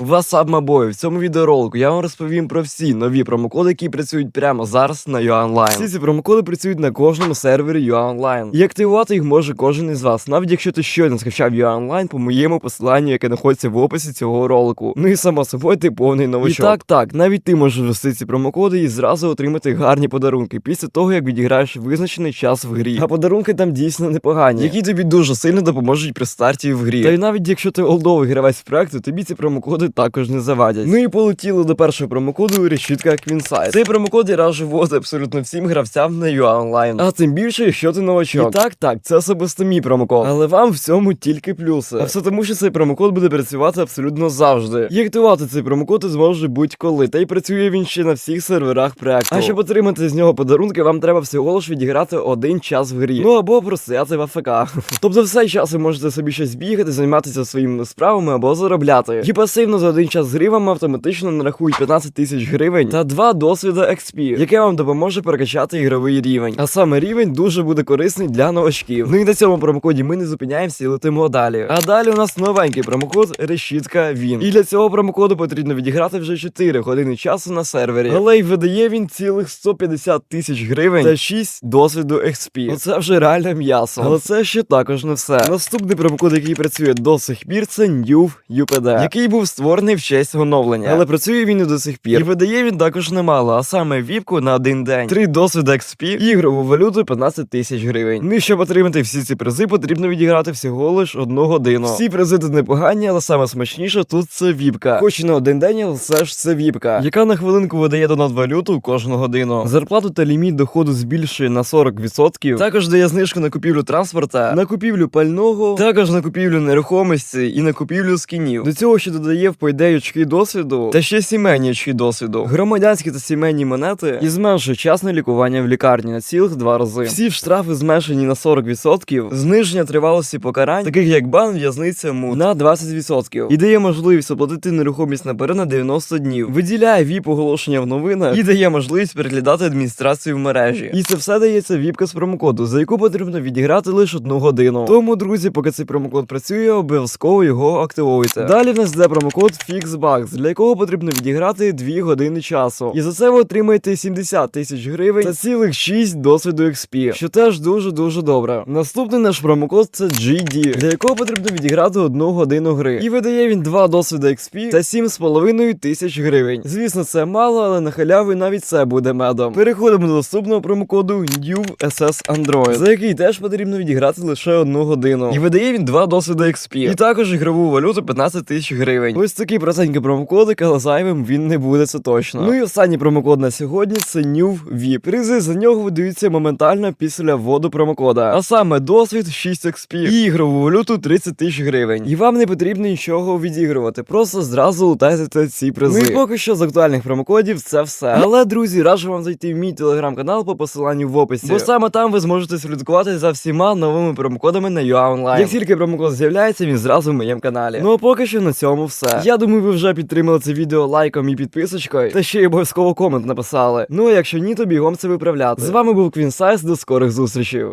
Васап мабою, в цьому відеоролику я вам розповім про всі нові промокоди, які працюють прямо зараз на UA Online. Всі ці промокоди працюють на кожному сервері UAOnline. І активувати їх може кожен із вас, навіть якщо ти щойно скачав UAOnline по моєму посиланню, яке знаходиться в описі цього ролику. Ну і само собою ти повний новачок. І так, так, навіть ти можеш ввести ці промокоди і зразу отримати гарні подарунки після того, як відіграєш визначений час в грі. А подарунки там дійсно непогані, які тобі дуже сильно допоможуть при старті в грі. Та й навіть якщо ти олдовий гравець проекту, тобі ці промокоди також не завадять. Ну і полетіло до першого промокоду решітка Квінсайт. Цей промокод я раджу вводити абсолютно всім гравцям на UA Online. А тим більше, якщо ти новачок. І так, так, це особисто мій промокод. Але вам в цьому тільки плюси. А все тому, що цей промокод буде працювати абсолютно завжди. І активувати цей промокод ти зможеш будь-коли. Та й працює він ще на всіх серверах проекту. А щоб отримати з нього подарунки, вам треба всього лиш відіграти один час в грі. Ну або простояти в АФК. тобто в цей час ви можете собі щось бігати, займатися своїми справами або заробляти. І пасивно за один час гри вам автоматично нарахують 15 тисяч гривень та два досвіда XP, яке вам допоможе прокачати ігровий рівень. А саме рівень дуже буде корисний для новачків. Ну і на цьому промокоді ми не зупиняємося і летимо далі. А далі у нас новенький промокод Решітка Він. І для цього промокоду потрібно відіграти вже 4 години часу на сервері. Але й видає він цілих 150 тисяч гривень та 6 досвіду XP. Оце вже реальне м'ясо. Але це ще також не все. Наступний промокод, який працює до сих пір, це New UPD, який був створений в честь оновлення. Але працює він і до сих пір. І видає він також немало, а саме віпку на один день, 3 досвіда XP, ігрову валюту 15 тисяч гривень. Ну і щоб отримати всі ці призи, потрібно відіграти всього лиш одну годину. Всі призи тут непогані, але саме смачніше тут це віпка. Хоч і на один день, але все ж це віпка, яка на хвилинку видає донат валюту кожну годину. Зарплату та ліміт доходу збільшує на 40%. Також дає знижку на купівлю транспорта, на купівлю пального, також на купівлю нерухомості і на купівлю скінів. До цього ще додає в пойде очки досвіду та ще сімейні очки досвіду, громадянські та сімейні монети і зменшує час на лікування в лікарні на цілих два рази. Всі штрафи зменшені на 40%, зниження тривалості покарань, таких як бан, в'язниця, мут, на 20%. І дає можливість оплатити нерухомість наперед на 90 днів. Виділяє віп оголошення в новинах і дає можливість переглядати адміністрацію в мережі. І це все дається віпка з промокоду, за яку потрібно відіграти лише одну годину. Тому, друзі, поки цей промокод працює, обов'язково його активуйте. Далі в нас йде промокод FIXBUGS, для якого потрібно відіграти 2 години часу. І за це ви отримаєте 70 тисяч гривень та цілих 6 досвіду XP, що теж дуже дуже добре. Наступний наш промокод це GD, для якого потрібно відіграти одну годину гри. І видає він 2 досвіда XP та 7,5 тисяч гривень. Звісно, це мало, але на халяві навіть це буде медом. Переходимо до наступного промокоду New Android, за який теж потрібно відіграти лише одну годину. І видає він 2 досвіда XP. І також ігрову валюту 15 тисяч гривень. Ось такий простенький промокодик, але зайвим він не буде, це точно. Ну і останній промокод на сьогодні це New VIP. Призи за нього видаються моментально після вводу промокода. А саме досвід 6 XP і ігрову валюту 30 тисяч гривень. І вам не потрібно нічого відігрувати. Просто зразу лутайте ці призи. Ну і поки що з актуальних промокодів це все. Але, друзі, раджу вам зайти в мій телеграм-канал по посиланню в описі. Бо саме там ви зможете слідкувати за всіма новими промокодами на UA Online. Як тільки промокод з'являється, він зразу в моєму каналі. Ну а поки що на цьому все. Я думаю, ви вже підтримали це відео лайком і підписочкою. Та ще й обов'язково комент написали. Ну а якщо ні, то бігом це виправляти. З вами був Квінсайз, до скорих зустрічей.